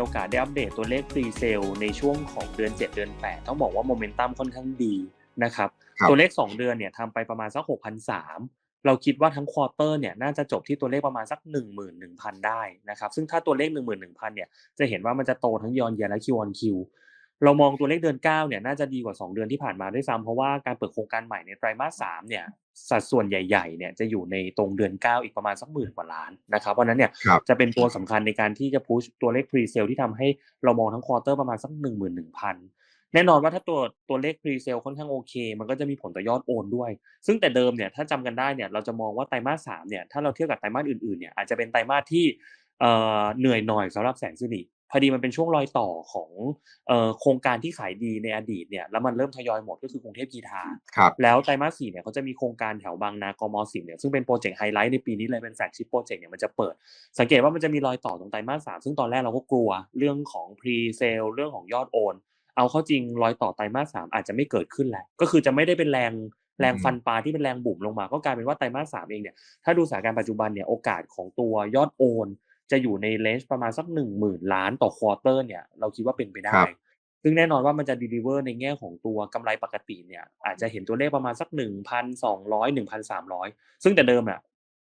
โอกาสได้อัปเดตตัวเลขพรีเซลในช่วงของเดือน 7 เดือน 8 ต้องบอกว่าโมเมนตัมค่อนข้างดีนะครับครับ ตัวเลข 2 เดือนเนี่ยทำไปประมาณสัก6,003เราคิดว่าทั้งควอเตอร์เนี่ยน่าจะจบที่ตัวเลขประมาณสัก 11,000 ได้นะครับซึ่งถ้าตัวเลข 11,000เนี่ยจะเห็นว่ามันจะโตทั้งยอนเยียและคิวออนคิวเรามองตัวเลขเดือน9เนี่ยน่าจะดีกว่า 2 เดือนที่ผ่านมาด้วยซ้ำเพราะว่าการเปิดโครงการใหม่ในไตรมาส3เนี่ย สัดส่วนใหญ่ๆเนี่ยจะอยู่ในตรงเดือน 9 อีกประมาณสักหมื่นกว่าล้านนะครับเพราะฉะนั้นเนี่ยครับจะเป็นตัวสำคัญในการที่จะพุชตัวเลขพรีเซลที่ทำให้เรามองทั้งควอเตอร์ประมาณสัก11,000 แน่นอนว่าถ้าตัวตัวเลขพรีเซลค่อนข้างโอเค มันก็จะมีผลต่อยอดโอนด้วย ซึ่งแต่เดิมเนี่ยถ้าจำกันได้เนี่ยเราจะมองว่าไตรมาส3เนี่ยถ้าเราเทียบกับไตรมาสอื่นๆเนี่ยอาจจะเป็นไตรมาสที่เอ่อเหนื่อยหน่อยสำหรับแสนสิริ พอดีมันเป็นช่วงรอยต่อของเอ่อโครงการที่ขายดีในอดีตเนี่ยแล้วมันเริ่มทยอยหมดก็คือกรุงเทพกีทาครับแล้วไตรมาสสี่เนี่ยเขาจะมีโครงการแถวบางนากมสิบเนี่ยซึ่งเป็นโปรเจกต์ไฮไลท์ในปีนี้เลยเป็นแฟลกชิพโปรเจกต์เนี่ยมันจะเปิด สังเกตว่ามันจะมีรอยต่อตรงไตรมาสสามซึ่งตอนแรกเราก็กลัวเรื่องของพรีเซลเรื่องของยอดโอน เอาเข้าจริงรอยต่อไตรมาสสามอาจจะไม่เกิดขึ้นแหละก็คือจะไม่ได้เป็นแรงแรงอืมฟันปลาที่เป็นแรงบุ๋มลงมา ก็กลายเป็นว่าไตรมาสสามเองเนี่ยถ้าดูสถานการณ์ปัจจุบันเนี่ยโอกาสของตัวยอดโอน จะอยู่ในเลนจ์ประมาณสักหนึ่งหมื่นล้านต่อควอเตอร์เนี่ยเราคิดว่าเป็นไปได้ครับซึ่งแน่นอนว่ามันจะ deliver ในแง่ของตัวกำไรปกติเนี่ยอาจจะเห็นตัวเลขประมาณสัก1,200 1,300ซึ่งแต่เดิมอะ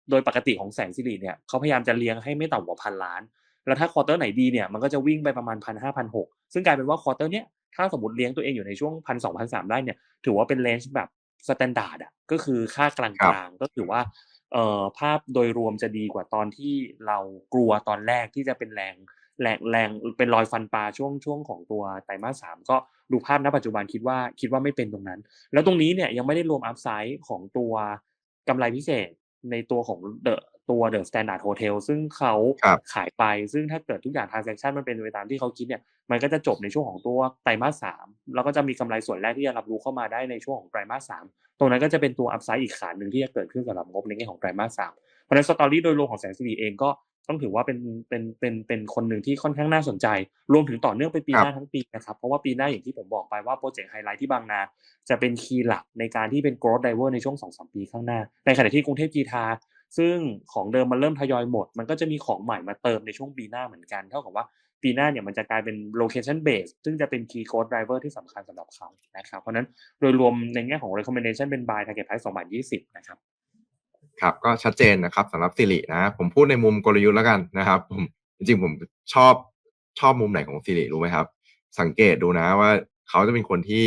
โดยปกติของแสงสิริเนี่ยเขาพยายามจะเลี้ยงให้ไม่ต่ำกว่าพันล้าน แล้วถ้าควอเตอร์ไหนดีเนี่ยมันก็จะวิ่งไปประมาณพันห้าพันหกซึ่งกลายเป็นว่าควอเตอร์เนี้ยถ้าสมมติเลี้ยงตัวเองอยู่ในช่วงพันสองพันสามได้เนี่ยถือว่าเป็นเลนจ์แบบ สแตนดาร์ดอะก็คือค่ากลางๆก็ถือว่าเอ่อภาพโดยรวมจะดีกว่าตอนที่เรากลัวตอนแรกที่จะเป็นแรงแรงแรงเป็นรอยฟันปลาช่วงช่วงของตัวไตรมาสสามก็ดูภาพณปัจจุบันคิดว่าคิดว่าไม่เป็นตรงนั้น แล้วตรงนี้เนี่ยยังไม่ได้รวมอัพไซด์ของตัวกำไรพิเศษ ในตัวของเดอะตัวเดอะสแตนดาร์ดโฮเทลซึ่งเขาครับขายไปซึ่งถ้าเกิดทุกอย่างทราน a c t ชันมันเป็นไปตามที่เขาคิดเนี่ยมันก็จะจบในช่วงของตัวไตรมาสสามแล้วก็จะมีกำไรส่วนแรกที่จะรับรู้เข้ามาได้ในช่วงของไตรมาสสามตรงนั้นก็จะเป็นตัวอัพไซด์อีกขาหนึ่งที่จะเกิดขึ้นสำหรับงบในแง่ของไตรมาสสามเพราะฉะนั้นสตอรี่โดยรวมของแสงสิริเองก็ ต้องถือว่าเป็นเป็นเป็นเป็นคนหนึ่งที่ค่อนข้างน่าสนใจ รวมถึงต่อเนื่องไปปีหน้าทั้งปีนะครับ เพราะว่าปีหน้าอย่างที่ผมบอกไปว่าโปรเจกต์ไฮไลท์ที่บางนา จะเป็นคีย์หลักในการที่เป็น growth driver ในช่วง2-3ปีข้างหน้า ในขณะที่กรุงเทพกีทาซึ่งของเดิมมันเริ่มทยอยหมด มันก็จะมีของใหม่มาเติมในช่วงปีหน้าเหมือนกัน เท่ากับว่าปีหน้าเนี่ยมันจะกลายเป็น location base ซึ่งจะเป็น key growth driver ที่สำคัญสำหรับเขานะครับ เพราะฉะนั้นโดยรวมในแง่ของ recommendation เป็น buy target price 2020 นะครับ ครับก็ชัดเจนนะครับสำหรับสิรินะผมพูดในมุมกลยุทธ์แล้วกันนะครับผมจริงๆผมชอบชอบมุมไหนของสิริรู้ไหมครับ สังเกตดูนะว่าเขาจะเป็นคนที่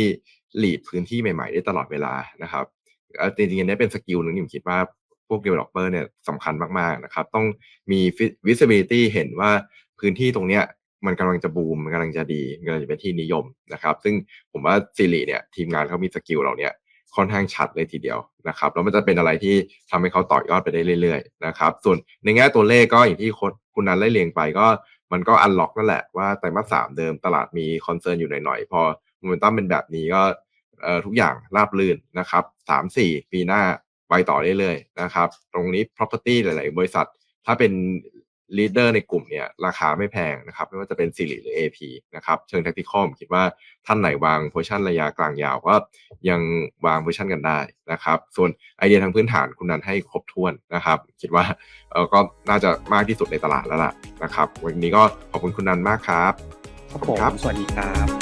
หลีดพื้นที่ใหม่ๆได้ตลอดเวลานะครับจริงๆอันนี้เป็นสกิลหนึ่งที่ผมคิดว่าพวก developer เนี่ยสำคัญมากๆนะครับ ต้องมี visibility เห็นว่าพื้นที่ตรงเนี้ยมันกำลังจะบูมมันกำลังจะดีมันกำลังจะเป็นที่นิยมนะครับ ซึ่งผมว่าสิริเนี่ยทีมงานเขามีสกิลเหล่าเนี้ย ค่อนข้างชัดเลยทีเดียวนะครับแล้วมันจะเป็นอะไรที่ทำให้เขาต่อยอดไปได้เรื่อยๆนะครับส่วนในแง่ตัวเลขก็อย่างที่คุณนันไล่เรียงไปก็มันก็อันล็อกนั่นแหละว่าไตรมาสสามเดิมตลาดมีคอนเซิร์นอยู่หน่อยๆ พอโมเมนตัมเป็นแบบนี้ก็เอ่อทุกอย่างราบรื่นนะครับสามสี่ปีหน้าไปต่อเรื่อยๆนะครับ ตรงนี้ property หลาย ๆ บริษัท ถ้าเป็น leader ในกลุ่มเนี่ยราคาไม่แพงนะครับไม่ว่าจะเป็นสิริหรือ AP นะครับเชิง tactical ผมคิดว่าท่านไหนวางโพชั่นระยะกลางยาวก็ยังวางโพชั่นกันได้นะครับ ส่วนไอเดียทางพื้นฐานคุณนันให้ครบถ้วนนะครับ คิดว่าเออก็น่าจะมากที่สุดในตลาดแล้วล่ะนะครับ วันนี้ก็ขอบคุณคุณนันมากครับครับผมสวัสดีครับ